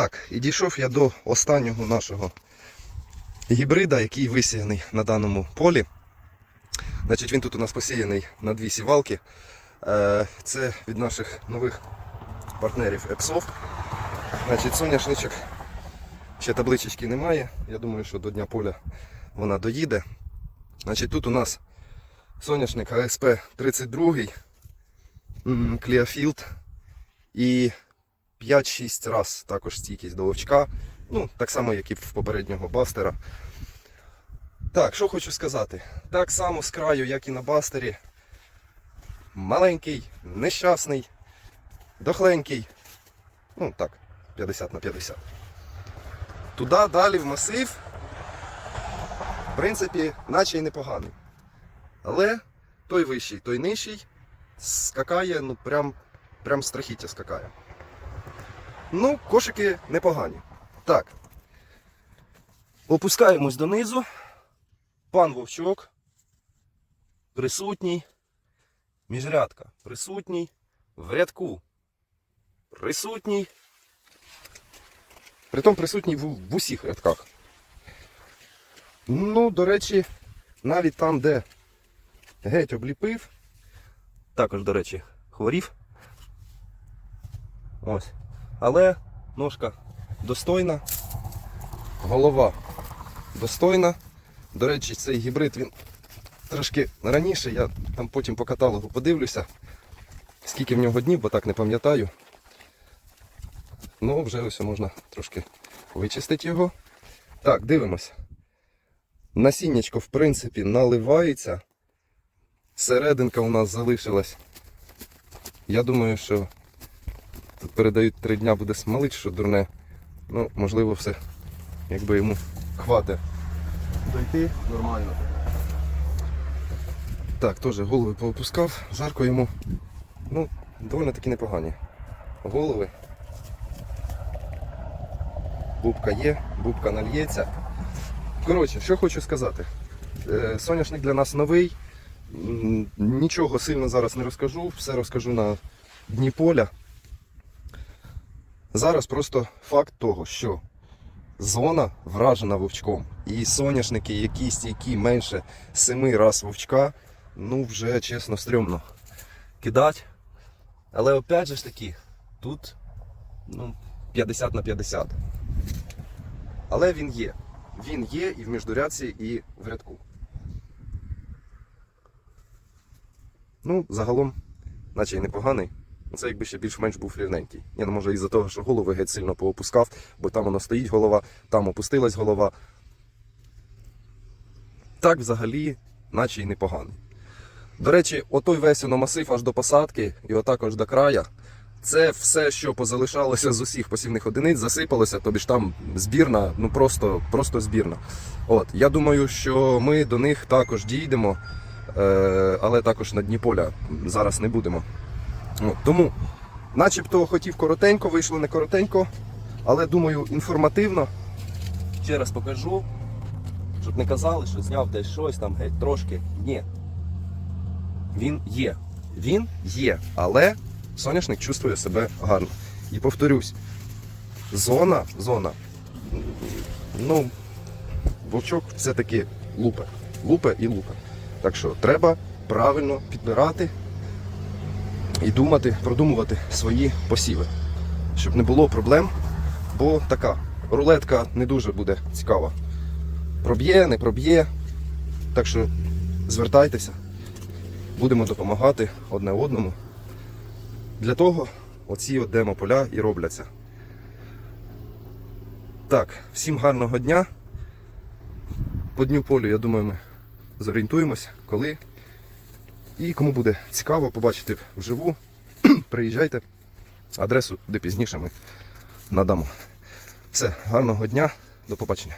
Так, і дійшов я до останнього нашого гібрида, який висіяний на даному полі. Значить, він тут у нас посіяний на дві сівалки. Е, Це від наших нових партнерів Epsoft. Значить, соняшничок. Ще табличечки немає. Я думаю, що до Дня поля вона доїде. Значить, тут у нас соняшник АСП 32, Clearfield і 5-6 раз також стійкість до вовчка. Ну, так само, як і в попереднього бастера. Так, що хочу сказати. Так само з краю, як і на бастері. Маленький, нещасний, дохленький. Ну так, 50 на 50. Туди далі в масив. В принципі, наче й непоганий. Але той вищий, той нижчий скакає, ну прям, прям страхіття скакає. Ну, кошики непогані. Так. Опускаємось донизу. Пан Вовчок присутній. Міжрядка присутній. В рядку присутній. Притом присутній в, в усіх рядках. Ну, до речі, навіть там, де геть обліпив, також, до речі, хворів. Ось. Але ножка достойна, голова достойна. До речі, цей гібрид він трошки раніше, я там потім по каталогу подивлюся, скільки в нього днів, бо так не пам'ятаю. Ну, вже ось можна трошки вичистити його. Так, дивимось. Насіннячко, в принципі, наливається. Серединка у нас залишилась. Я думаю, що тут передають три дня буде смалить, що дурне. Ну, можливо, все, якби йому хватить дойти нормально. Так, теж голови поопускав, жарко йому. Ну, доволі таки непогані. Голови. Бубка є, бубка нальється. Коротше, що хочу сказати. Е, Соняшник для нас новий. Нічого сильно зараз не розкажу, все розкажу на дні поля. Зараз просто факт того, що зона вражена вовчком. І соняшники, які стійкі менше 7 раз вовчка, ну вже чесно стрьомно кидать. Але опять же ж таки, тут ну, 50 на 50. Але він є. Він є і в міждурядці, і в рядку. Ну, загалом, наче й непоганий. Це якби ще більш-менш був рівненький. Ні, ну може із-за того, що голови геть сильно поопускав, бо там воно стоїть голова, там опустилась голова. Так взагалі, наче й непоганий. До речі, отой весь масив аж до посадки і отакож до края. Це все, що позалишалося з усіх посівних одиниць, засипалося, тобі ж там збірна, ну просто, просто збірна. От, я думаю, що ми до них також дійдемо, е, але також на дні поля зараз не будемо. От, тому, начебто хотів коротенько, вийшло не коротенько, але думаю, інформативно. Ще раз покажу, щоб не казали, що зняв десь щось там геть трошки. Ні. Він є. Він є, але соняшник чувствує себе гарно. І повторюсь, зона, зона, ну, вовчок все-таки лупе. Лупе і лупе. Так що треба правильно підбирати і думати, продумувати свої посіви, щоб не було проблем, бо така рулетка не дуже буде цікава. Проб'є, не проб'є. Так що звертайтеся, будемо допомагати одне одному. Для того оці от демо-поля і робляться. Так, всім гарного дня. По дню полю, я думаю, ми зорієнтуємось, коли. І кому буде цікаво побачити вживу, приїжджайте. Адресу де пізніше ми надамо. Все, гарного дня, до побачення.